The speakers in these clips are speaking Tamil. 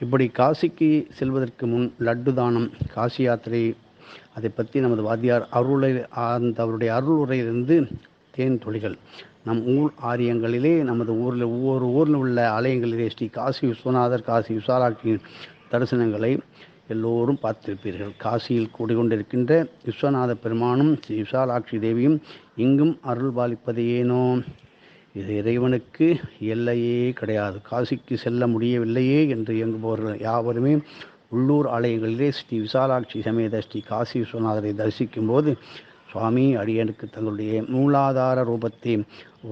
இப்படி காசிக்கு செல்வதற்கு முன் லட்டு தானம் காசி யாத்திரை அதை பற்றி நமது வாத்தியார் அருளை அந்த அவருடைய அருள் உரையிலிருந்து தேன் துளிகள் நம் ஊர் ஆரியங்களிலே நமது ஊரில் ஒவ்வொரு ஊரில் உள்ள ஆலயங்களிலே ஸ்ரீ காசி விஸ்வநாதர் காசி விசாலாட்சியின் தரிசனங்களை எல்லோரும் பார்த்திருப்பீர்கள். காசியில் கூடிக்கொண்டிருக்கின்ற விஸ்வநாத பெருமானும் ஸ்ரீ விசாலாட்சி தேவியும் இங்கும் அருள் பாலிப்பது ஏனோ? இது இறைவனுக்கு எல்லையே கிடையாது. காசிக்கு செல்ல முடியவில்லையே என்று இயங்குபவர்கள் யாவருமே உள்ளூர் ஆலயங்களிலே ஸ்ரீ விசாலாட்சி சமேத ஸ்ரீ காசி விஸ்வநாதரை தரிசிக்கும் போது சுவாமி அடியனுக்கு தங்களுடைய மூலாதார ரூபத்தை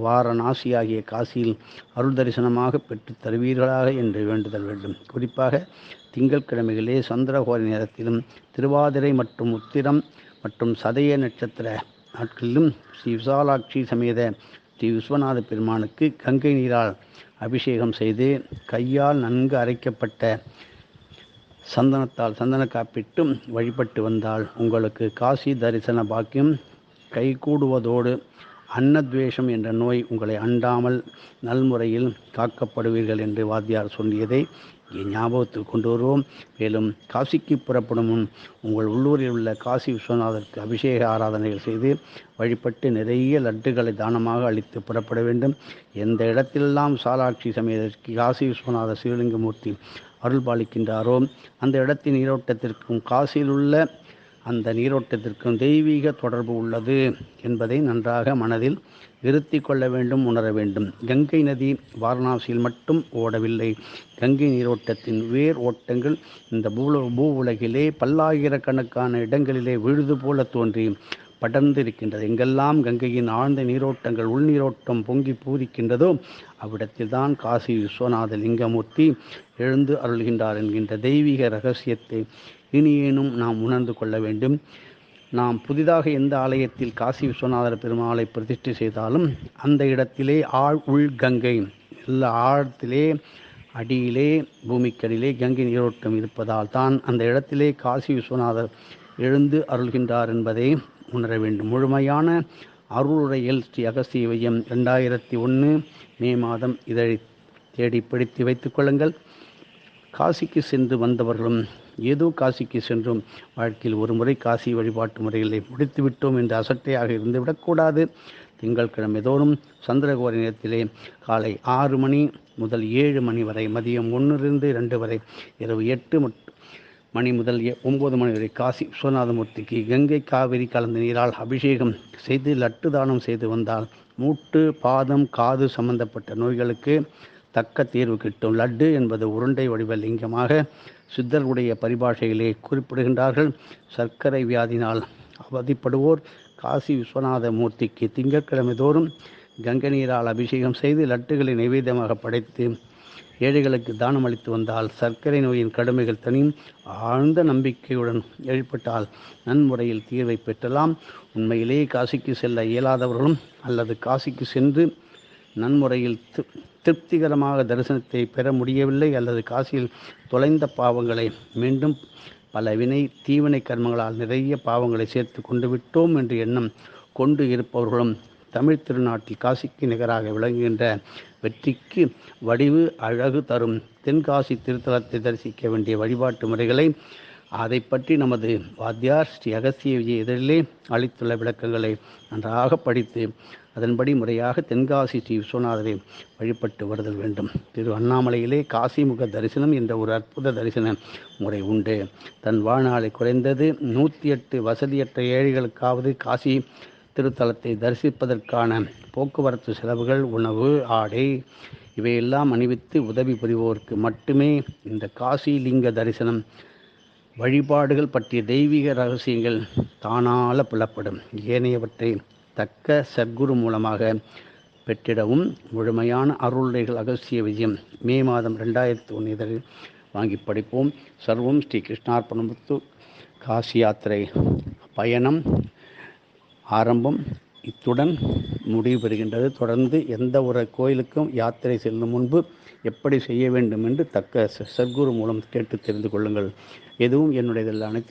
வாரணாசி ஆகிய காசியில் அருள் தரிசனமாக பெற்றுத் தருவீர்களாக என்று வேண்டுதல் வேண்டும். குறிப்பாக திங்கட்கிழமைகளே சந்திரகோர நேரத்திலும் திருவாதிரை மற்றும் உத்திரம் மற்றும் சதய நட்சத்திர நாட்களிலும் ஸ்ரீ விசாலாட்சி சமேத ஸ்ரீ விஸ்வநாத பெருமானுக்கு கங்கை நீரால் அபிஷேகம் செய்து கையால் நன்கு அரைக்கப்பட்ட சந்தனத்தால் சந்தன காப்பிட்டும் வழிபட்டு வந்தால் உங்களுக்கு காசி தரிசன பாக்கியம். கைகூடுவதோடு அன்னத்வேஷம் என்ற நோய் உங்களை அண்டாமல் நல்முறையில் காக்கப்படுவீர்கள் என்று வாத்தியார் சொல்லியதை ஞாபகத்தில் கொண்டு வருவோம். மேலும் காசிக்கு புறப்படும் முன் உங்கள் உள்ளூரில் உள்ள காசி விஸ்வநாதருக்கு அபிஷேக ஆராதனைகள் செய்து வழிபட்டு நிறைய லட்டுகளை தானமாக அளித்து புறப்பட வேண்டும். எந்த இடத்திலெல்லாம் சாலாட்சி சமயத்திற்கு காசி விஸ்வநாத சிவலிங்கமூர்த்தி அருள் பாலிக்கின்றாரோ அந்த இடத்தின் நீரோட்டத்திற்கும் காசியில் உள்ள அந்த நீரோட்டத்திற்கும் தெய்வீக தொடர்பு உள்ளது என்பதை நன்றாக மனதில் இருத்தி கொள்ள வேண்டும் உணர வேண்டும். கங்கை நதி வாரணாசியில் மட்டும் ஓடவில்லை. கங்கை நீரோட்டத்தின் வேர் ஓட்டங்கள் இந்த பூல பூ உலகிலே பல்லாயிரக்கணக்கான இடங்களிலே விழுது போல தோன்றி படர்ந்து இருக்கின்றது எங்கெல்லாம் கங்கையின் ஆழ்ந்த நீரோட்டங்கள் உள்நீரோட்டம் பொங்கி பூரிக்கின்றதோ அவ்விடத்தில்தான் காசி விஸ்வநாத லிங்கமூர்த்தி எழுந்து அருள்கின்றார் என்கின்ற தெய்வீக ரகசியத்தை இனியேனும் நாம் உணர்ந்து கொள்ள வேண்டும். நாம் புதிதாக எந்த ஆலயத்தில் காசி விஸ்வநாதர் பெருமாளை பிரதிஷ்டை செய்தாலும் அந்த இடத்திலே ஆழ் உள் கங்கை எல்லா ஆழத்திலே அடியிலே பூமிக்கடியிலே கங்கை நீரோட்டம் இருப்பதால் தான் அந்த இடத்திலே காசி விஸ்வநாதர் எழுந்து அருள்கின்றார் என்பதை உணர வேண்டும். முழுமையான அருளுரையில் ஸ்ரீ அகஸ்திய வையம் ரெண்டாயிரத்தி ஒன்று மே மாதம் இதை தேடி பிடித்து வைத்துக் கொள்ளுங்கள். காசிக்கு சென்று வந்தவர்களும் ஏதோ காசிக்கு சென்றும். வாழ்க்கையில் ஒரு முறை காசி வழிபாட்டு முறைகளை முடித்து விட்டோம் என்று அசட்டையாக இருந்து விடக்கூடாது. திங்கட்கிழமை தோறும் சந்திரகோரி நேரத்திலே காலை ஆறு மணி முதல் ஏழு மணி வரை மதியம் ஒன்றிலிருந்து ரெண்டு வரை இரவு எட்டு மணி முதல் ஒன்பது மணி வரை காசி விஸ்வநாதமூர்த்திக்கு கங்கை காவிரி கலந்த நீரால் அபிஷேகம் செய்து லட்டு தானம் செய்து வந்தால் மூட்டு பாதம் காது சம்பந்தப்பட்ட நோய்களுக்கு தக்க தீர்வு கிட்டும். லட்டு என்பது உருண்டை வடிவ லிங்கமாக சித்தர்களுடைய பரிபாஷையிலே குறிப்பிடுகின்றார்கள். சர்க்கரை வியாதினால் அவதிப்படுவோர் காசி விஸ்வநாத மூர்த்திக்கு திங்கட்கிழமை தோறும் கங்கை நீரால் அபிஷேகம் செய்து லட்டுகளை நைவேத்தியமாக படைத்து ஏழைகளுக்கு தானம் அளித்து வந்தால் சர்க்கரை நோயின் கடுமைகள் தனியும் ஆழ்ந்த நம்பிக்கையுடன் ஏற்பட்டால் நன்முறையில் தீர்வை பெற்றலாம். உண்மையிலேயே காசிக்கு செல்ல இயலாதவர்களும் அல்லது காசிக்கு சென்று நன்முறையில் திருப்திகரமாக தரிசனத்தை பெற முடியவில்லை அல்லது காசியில் தொலைந்த பாவங்களை மீண்டும் பல வினை தீவினை கர்மங்களால் நிறைய பாவங்களை சேர்த்து கொண்டு விட்டோம் என்று எண்ணம் கொண்டு இருப்பவர்களும் தமிழ் திருநாட்டில் காசிக்கு நிகராக விளங்குகின்ற வெற்றிக்கு வடிவு அழகு தரும் தென்காசி திருத்தலத்தை தரிசிக்க வேண்டிய வழிபாட்டு முறைகளை அதை பற்றி நமது வாத்தியார் ஸ்ரீ அகசிய விஜய் இதழிலே அளித்துள்ள விளக்கங்களை நன்றாக படித்து அதன்படி முறையாக தென்காசி ஸ்ரீ விஸ்வநாதரை வழிபட்டு வருதல் வேண்டும். திரு அண்ணாமலையிலே காசிமுக தரிசனம் என்ற ஒரு அற்புத தரிசன முறை உண்டு. தன் வாழ்நாளை குறைந்தது நூற்றி எட்டு வசதியற்ற ஏழைகளுக்காவது காசி திருத்தலத்தை தரிசிப்பதற்கான போக்குவரத்து செலவுகள் உணவு ஆடை இவையெல்லாம் அணிவித்து உதவி புரிவோருக்கு மட்டுமே இந்த காசி லிங்க தரிசனம் வழிபாடுகள் பற்றிய தெய்வீக ரகசியங்கள் தானால புலப்படும். ஏனையவற்றை தக்க சத்குரு மூலமாக பெற்றிடவும் முழுமையான அருளுரைகள் அகசிய விஜயம். மே மாதம் ரெண்டாயிரத்தி ஒன்று இதழில் வாங்கி படிப்போம். சர்வம் ஸ்ரீ கிருஷ்ணார்பணமுத்து காசி யாத்திரை பயணம் ஆரம்பம். இத்துடன் முடிவு பெறுகின்றது தொடர்ந்து எந்த ஒரு கோயிலுக்கும் யாத்திரை செல்லும் முன்பு எப்படி செய்ய வேண்டும் என்று தக்க சத்குரு மூலம் கேட்டு தெரிந்து கொள்ளுங்கள். எதுவும் என்னுடையதில் அனைத்து